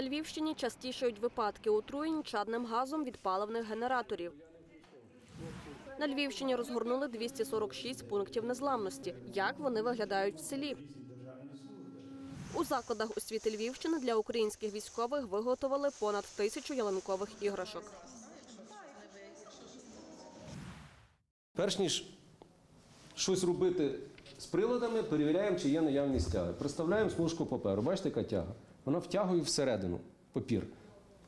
На Львівщині частішають випадки отруєнь чадним газом від паливних генераторів. На Львівщині розгорнули 246 пунктів незламності. Як вони виглядають в селі? У закладах освіти Львівщини для українських військових виготовили понад тисячу ялинкових іграшок. Перш ніж щось робити з приладами, перевіряємо, чи є наявність тяги. Представляємо смужку паперу. Бачите, яка тяга? Вона втягує всередину папір.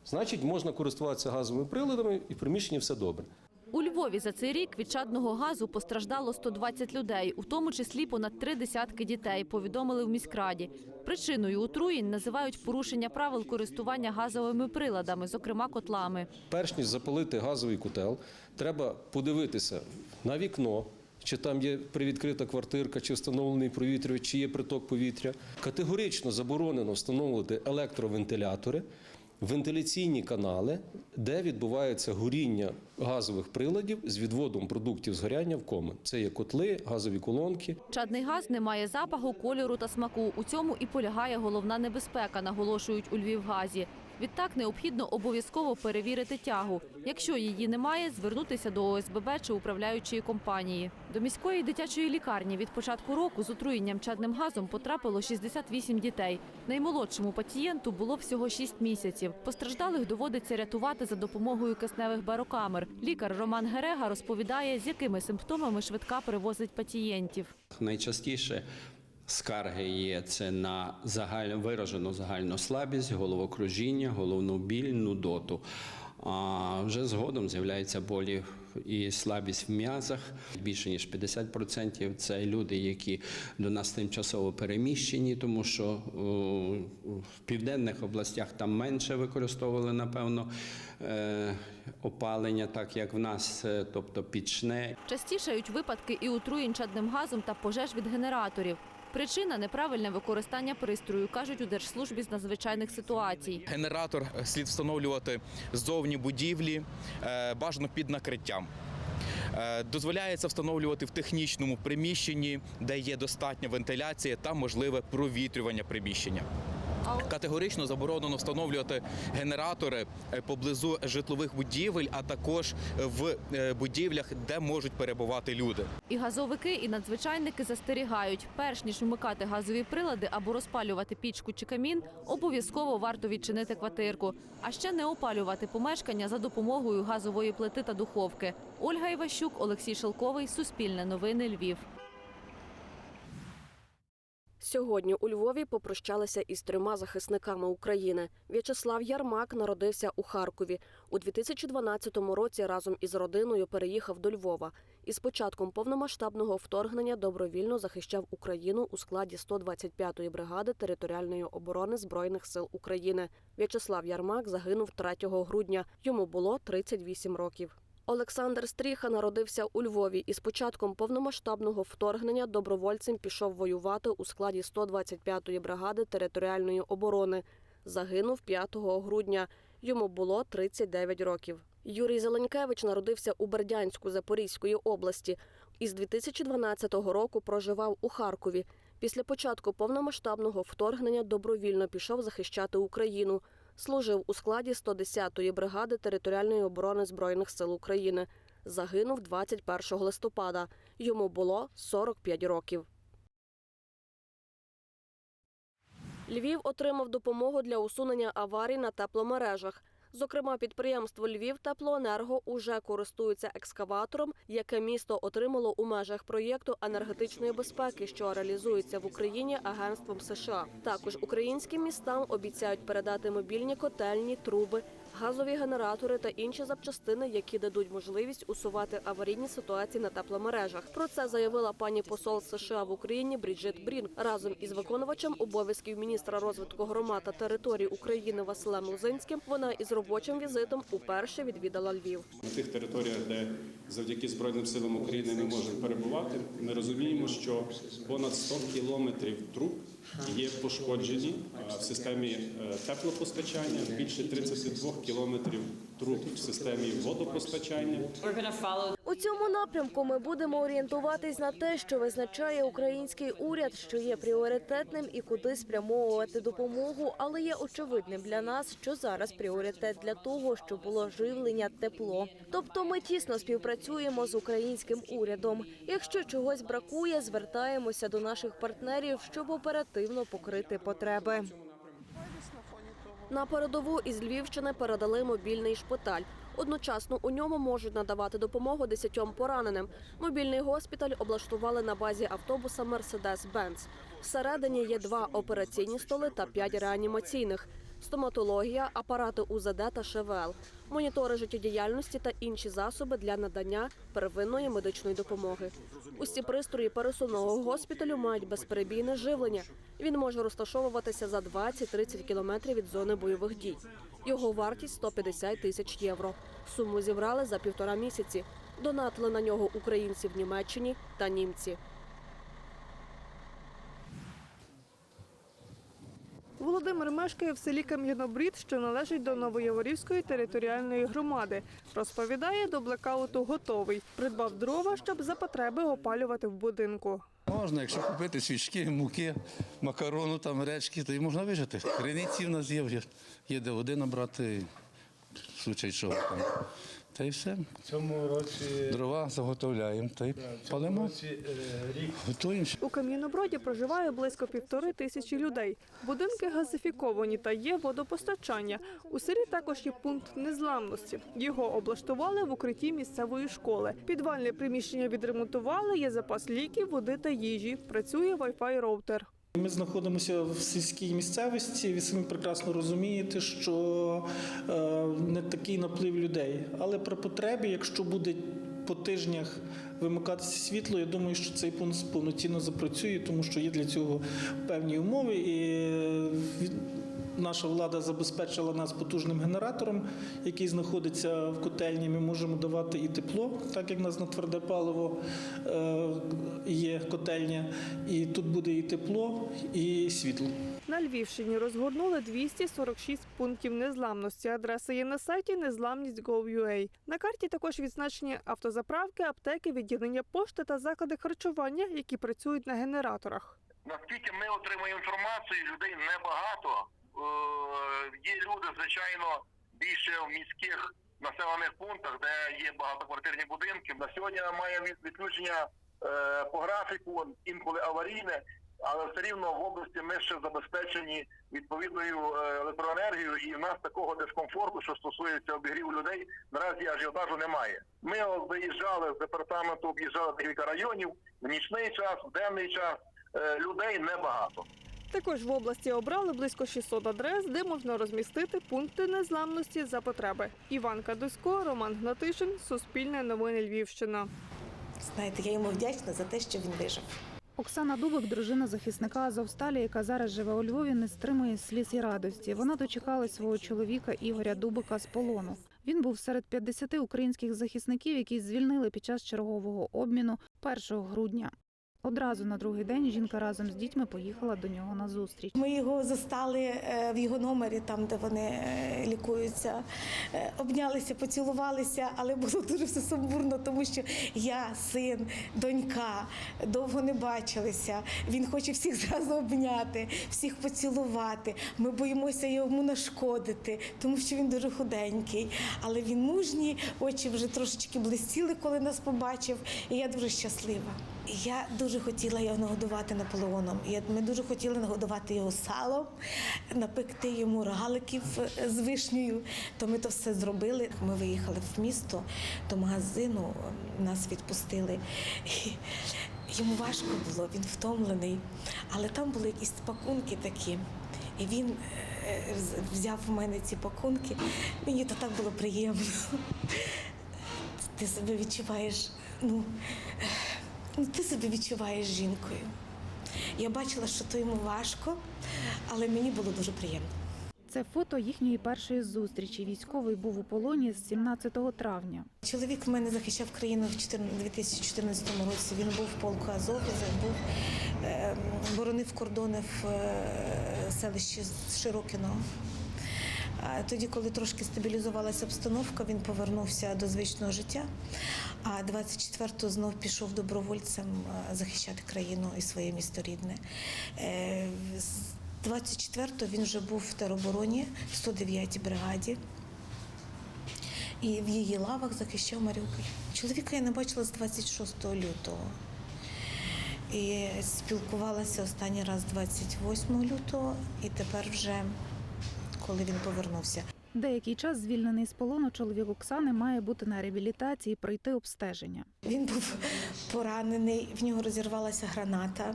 Значить, можна користуватися газовими приладами і в приміщенні все добре. У Львові за цей рік від чадного газу постраждало 120 людей, у тому числі понад три десятки дітей, повідомили в міськраді. Причиною отруєнь називають порушення правил користування газовими приладами, зокрема котлами. Перш ніж запалити газовий котел, треба подивитися на вікно, чи там є привідкрита квартирка, чи встановлений провітрювач, чи є приток повітря. Категорично заборонено встановлювати електровентилятори, вентиляційні канали, де відбувається горіння газових приладів з відводом продуктів згоряння в комен. Це є котли, газові колонки. Чадний газ не має запаху, кольору та смаку. У цьому і полягає головна небезпека, наголошують у Львівгазі. Відтак необхідно обов'язково перевірити тягу. Якщо її немає, звернутися до ОСББ чи управляючої компанії. До міської дитячої лікарні від початку року з отруєнням чадним газом потрапило 68 дітей. Наймолодшому пацієнту було всього 6 місяців. Постраждалих доводиться рятувати за допомогою кисневих барокамер. Лікар Роман Герега розповідає, з якими симптомами швидка перевозить пацієнтів. Найчастіше скарги є це на загаль... виражену загальну слабість, головокружіння, головну біль, нудоту. А вже згодом з'являються болі і слабість в м'язах. Більше ніж 50% це люди, які до нас тимчасово переміщені, тому що в південних областях там менше використовували, напевно, е, опалення, так як в нас, е, тобто пічне Частішають випадки і отруєнь чадним газом та пожеж від генераторів. Причина неправильне використання пристрою, кажуть у Держслужбі з надзвичайних ситуацій. Генератор слід встановлювати ззовні будівлі, е, бажано під накриттям. Е, Дозволяється встановлювати в технічному приміщенні, де є достатня вентиляція та можливе провітрювання приміщення. Категорично заборонено встановлювати генератори е, поблизу житлових будівель, а також в е, будівлях, де можуть перебувати люди. І газовики, і надзвичайники застерігають, перш ніж вмикати газові прилади або розпалювати пічку чи камін, обов'язково варто відчинити квартирку, а ще не опалювати помешкання за допомогою газової плити та духовки. Ольга Іващук, Олексій Шелковий, Суспільне новини Львів. Сьогодні у Львові попрощалися із трьома захисниками України. В'ячеслав Ярмак народився у Харкові. У 2012 році разом із родиною переїхав до Львова. І з початком повномасштабного вторгнення добровільно захищав Україну у складі 125-ї бригади територіальної оборони Збройних сил України. В'ячеслав Ярмак загинув 3 грудня. Йому було 38 років. Олександр Стріха народився у Львові і з початком повномасштабного вторгнення добровольцем пішов воювати у складі 125-ї бригади територіальної оборони. Загинув 5 грудня. Йому було 39 років. Юрій Зеленкевич народився у Бердянську Запорізької області. Із 2012 року проживав у Харкові. Після початку повномасштабного вторгнення добровільно пішов захищати Україну. Служив у складі 110-ї бригади територіальної оборони Збройних сил України. Загинув 21 листопада. Йому було 45 років. Львів отримав допомогу для усунення аварій на тепломережах. Зокрема, підприємство Львів Теплоенерго уже користується екскаватором, яке місто отримало у межах проєкту енергетичної безпеки, що реалізується в Україні агентством США. Також українським містам обіцяють передати мобільні котельні, труби, газові генератори та інші запчастини, які дадуть можливість усувати аварійні ситуації на тепломережах. Про це заявила пані посол США в Україні Бріджит Брін разом із виконувачем обов'язків міністра розвитку громад та територій України Василем Лузинським. Вона із робочим візитом уперше відвідала Львів. на тих територіях, де завдяки Збройним силам України ми можемо перебувати, ми розуміємо, що понад 100 кілометрів труб є пошкоджені в системі е, теплопостачання, більше 32 кілометрів труб в системі водопостачання. У цьому напрямку ми будемо орієнтуватись на те, що визначає український уряд, що є пріоритетним і куди спрямовувати допомогу. Але є очевидним для нас, що зараз пріоритет для того, щоб було живлення, тепло. Тобто, ми тісно співпрацюємо з українським урядом. Якщо чогось бракує, звертаємося до наших партнерів, щоб оперативно покрити потреби. На передову із Львівщини передали мобільний шпиталь. Одночасно у ньому можуть надавати допомогу десятьом пораненим. Мобільний госпіталь облаштували на базі автобуса Мерседес-Бенц. Всередині є два операційні столи та п'ять реанімаційних. Стоматологія, апарати УЗД та ШВЛ, монітори життєдіяльності та інші засоби для надання первинної медичної допомоги. Усі пристрої пересувного госпіталю мають безперебійне живлення. Він може розташовуватися за 20-30 кілометрів від зони бойових дій. Його вартість 150 тисяч євро. Суму зібрали за півтора місяці. Донатили на нього українці в Німеччині та німці. Володимир мешкає в селі Кам'янобрід, що належить до Новояворівської територіальної громади. Розповідає, до блекауту готовий. Придбав дрова, щоб за потреби опалювати в будинку. Можна, якщо купити свічки, муки, макарону, там, речки, то і можна вижити. Криниці в нас є, є де води набрати, в случай чого. Та й все. В цьому році Дрова заготовляємо та й в цьому палимо. році е, рік Готуємо. У Кам'яноброді проживає близько півтори тисячі людей. Будинки газифіковані та є водопостачання. У селі також є пункт незламності. Його облаштували в укритті місцевої школи. Підвальне приміщення відремонтували, є запас ліків, води та їжі. Працює Wi-Fi роутер. Ми знаходимося в сільській місцевості. Ви самі прекрасно розумієте, що е, не такий наплив людей. Але при потребі, якщо буде по тижнях вимикатися світло, я думаю, що цей пункт повноцінно запрацює, тому що є для цього певні умови. І е, наша влада забезпечила нас потужним генератором, який знаходиться в котельні. Ми можемо давати і тепло, так як в нас на тверде паливо е, є котельня. І тут буде і тепло, і світло. На Львівщині розгорнули 246 пунктів незламності. Адреса є на сайті незламність.gov.ua. На карті також відзначені автозаправки, аптеки, відділення пошти та заклади харчування, які працюють на генераторах. Наскільки ми отримуємо інформацію, людей небагато. Е, Є люди, звичайно, більше в міських населених пунктах, де є багатоквартирні будинки. На сьогодні має відключення е, по графіку, інколи аварійне, але все рівно в області ми ще забезпечені відповідною е, електроенергією, і в нас такого дискомфорту, що стосується обігріву людей, наразі ажіотажу немає. Ми виїжджали з департаменту, об'їжджали декілька районів в нічний час, в денний час. Людей небагато. Також в області обрали близько 600 адрес, де можна розмістити пункти незламності за потреби. Іван Кадусько, Роман Гнатишин, Суспільне новини Львівщина. Знаєте, я йому вдячна за те, що він вижив. Оксана Дубик, дружина захисника Азовсталі, яка зараз живе у Львові, не стримує сліз і радості. Вона дочекалась свого чоловіка Ігоря Дубика з полону. Він був серед 50 українських захисників, які звільнили під час чергового обміну 1 грудня. Одразу на другий день жінка разом з дітьми поїхала до нього на зустріч. Ми його застали е, в його номері, там де вони е, лікуються. Е, Обнялися, поцілувалися, але було дуже все сумбурно, тому що я, син, донька довго не бачилися. Він хоче всіх зразу обняти, всіх поцілувати. Ми боїмося йому нашкодити, тому що він дуже худенький. Але він мужній, очі вже трошечки блистіли, коли нас побачив. І я дуже щаслива. Я дуже хотіла його нагодувати Наполеоном. Ми дуже хотіли нагодувати його салом, напекти йому рогаликів е, з вишнею. То ми то все зробили. Ми виїхали в місто до магазину, нас відпустили. Йому важко було, він втомлений, але там були якісь пакунки такі. І він е, взяв у мене ці пакунки. Мені то так було приємно. Ти себе відчуваєш, ну, е, ти себе відчуваєш жінкою. Я бачила, що то йому важко, але мені було дуже приємно. Це фото їхньої першої зустрічі. Військовий був у полоні з 17 травня. Чоловік в мене захищав країну в 14 2014 році. Він був в полку Азов, був е, боронив кордони в е, селищі Широкіно. Тоді, коли трошки стабілізувалася обстановка, він повернувся до звичного життя. А 24-го знов пішов добровольцем е, захищати країну і своє місто рідне. Е, 24-го він вже був в теробороні в 109-й бригаді. І в її лавах захищав Маріуполь. Чоловіка я не бачила з 26 лютого. І спілкувалася останній раз 28 лютого, і тепер вже коли він повернувся. Деякий час звільнений з полону чоловік Оксани має бути на реабілітації, пройти обстеження. Він був поранений, в нього розірвалася граната.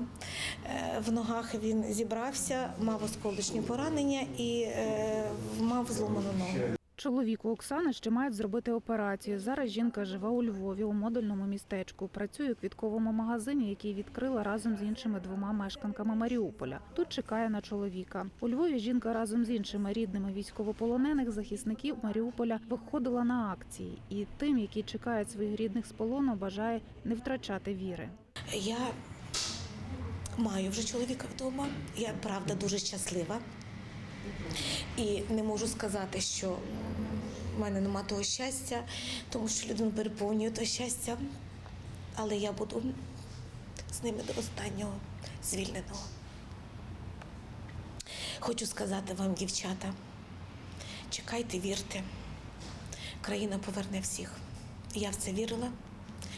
Е, В ногах він зібрався, мав осколочні поранення і е, мав зломану ногу. Чоловіку Оксани ще мають зробити операцію. Зараз жінка живе у Львові у модульному містечку. Працює у квітковому магазині, який відкрила разом з іншими двома мешканками Маріуполя. Тут чекає на чоловіка. У Львові жінка разом з іншими рідними військовополонених захисників Маріуполя виходила на акції, і тим, які чекають своїх рідних з полону, бажає не втрачати віри. Я маю вже чоловіка вдома. Я правда дуже щаслива. І не можу сказати, що в мене нема того щастя, тому що людину переповнює то щастя. Але я буду з ними до останнього звільненого. Хочу сказати вам, дівчата, чекайте, вірте. Країна поверне всіх. Я в це вірила.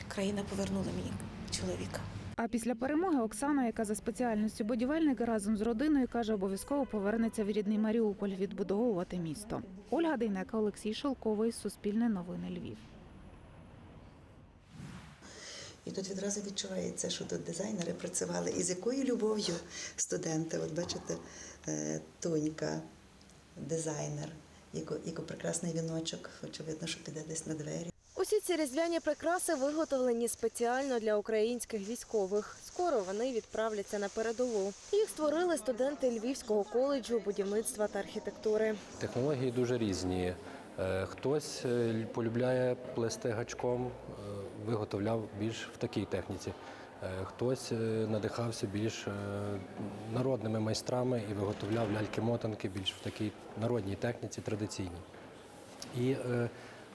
Країна повернула мені чоловіка. А після перемоги Оксана, яка за спеціальністю будівельник, разом з родиною каже, обов'язково повернеться в рідний Маріуполь відбудовувати місто. Ольга Дейнека, Олексій Шелковий, Суспільне новини Львів. І тут відразу відчувається, що тут дизайнери працювали. І з якою любов'ю студенти, от бачите, е, Тонька, дизайнер, яко, яко прекрасний віночок, очевидно, що піде десь на двері. Усі ці різдвяні прикраси виготовлені спеціально для українських військових. Скоро вони відправляться на передову. Їх створили студенти Львівського коледжу будівництва та архітектури. Технології дуже різні. Е, Хтось е, полюбляє плести гачком, е, виготовляв більш в такій техніці. Хтось надихався більш народними майстрами і виготовляв ляльки-мотанки більш в такій народній техніці, традиційній. І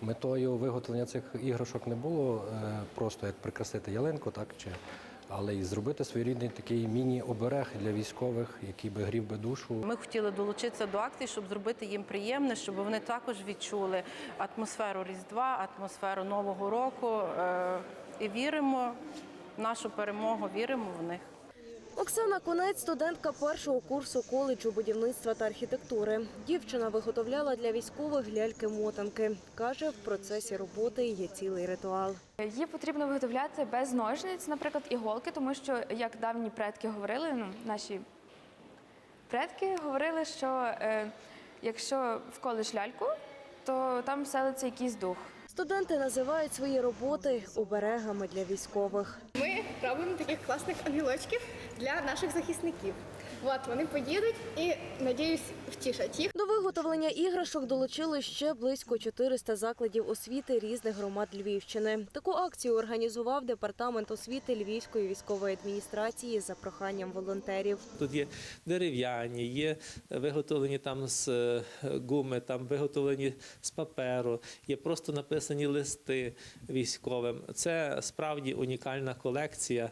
метою виготовлення цих іграшок не було е, просто як прикрасити ялинку, так чи але і зробити своєрідний такий міні-оберег для військових, який би грів би душу. Ми хотіли долучитися до акції, щоб зробити їм приємне, щоб вони також відчули атмосферу Різдва, атмосферу Нового року. Е, І віримо в нашу перемогу, віримо в них. Оксана Конець, студентка першого курсу коледжу будівництва та архітектури. Дівчина виготовляла для військових ляльки-мотанки. Каже, в процесі роботи є цілий ритуал. Її потрібно виготовляти без ножниць, наприклад, іголки, тому що, як давні предки говорили, ну, наші предки говорили, що е, якщо вколиш ляльку, то там вселиться якийсь дух. Студенти називають свої роботи оберегами для військових. Ми робимо таких класних ангелочків для наших захисників. От вони поїдуть і надіюсь втішать їх. До виготовлення іграшок долучили ще близько 400 закладів освіти різних громад Львівщини. Таку акцію організував департамент освіти Львівської військової адміністрації за проханням волонтерів. Тут є дерев'яні, є виготовлені там з е, гуми, там виготовлені з паперу, є просто написані листи військовим. Це справді унікальна колекція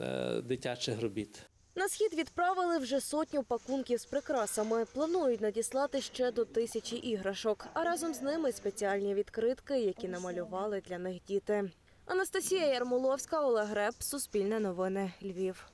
е, дитячих робіт. На схід відправили вже сотню пакунків з прикрасами. Планують надіслати ще до тисячі іграшок, а разом з ними спеціальні відкритки, які намалювали для них діти. Анастасія Ярмоловська, Олег Греб, Суспільне новини, Львів.